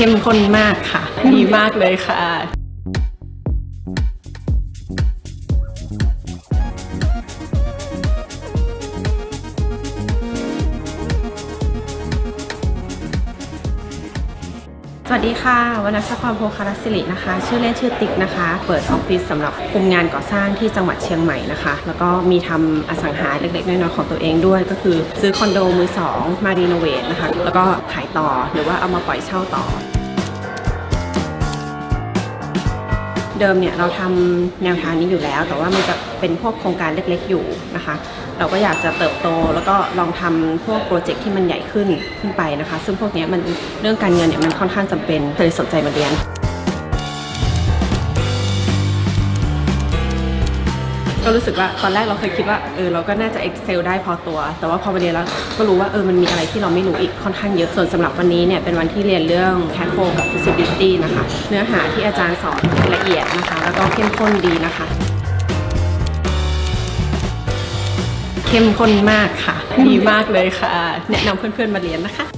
เข้มข้นมากค่ะ ดีมากเลยค่ะ สวัสดีค่ะวรรณสพรโพคารสิรินะคะ ชื่อเล่นชื่อติ๊กนะคะ เปิดออฟฟิศสำหรับคุมงานก่อสร้างที่จังหวัดเชียงใหม่นะคะ แล้วก็มีทำอสังหาเล็กๆน้อยๆของตัวเองด้วย ก็คือซื้อคอนโดมือสองมารีโนเวทนะคะ แล้วก็ขายต่อหรือว่าเอามาปล่อยเช่าต่อ เดิมเนี่ยเราทำแนวทางนี้อยู่แล้ว แต่ว่ามันจะเป็นพวกโครงการเล็กๆอยู่นะคะ เราก็อยากจะเติบโตแล้วก็ลองทำพวกโปรเจกต์ที่มันใหญ่ขึ้นขึ้นไปนะคะ ซึ่งพวกนี้มันเรื่องการเงินเนี่ยมันค่อนข้างจำเป็นเลยสนใจมาเรียน ก็รู้สึกว่าตอนแรกเราเคยคิดว่าเออเราก็น่าจะ Excel ได้พอตัว แต่ว่าพอมาเรียนแล้วก็รู้ว่าเออมันมีอะไรที่เราไม่รู้อีกค่อนข้างเยอะส่วนสำหรับวันนี้เนี่ยเป็นวันที่เรียนเรื่อง cash flow กับ feasibility นะคะ เนื้อหาที่อาจารย์สอนละเอียดนะคะ แล้วก็เข้มข้นดีนะคะ เข้มข้นมากค่ะ ดีมากเลยค่ะ แนะนำเพื่อนๆมาเรียนนะคะ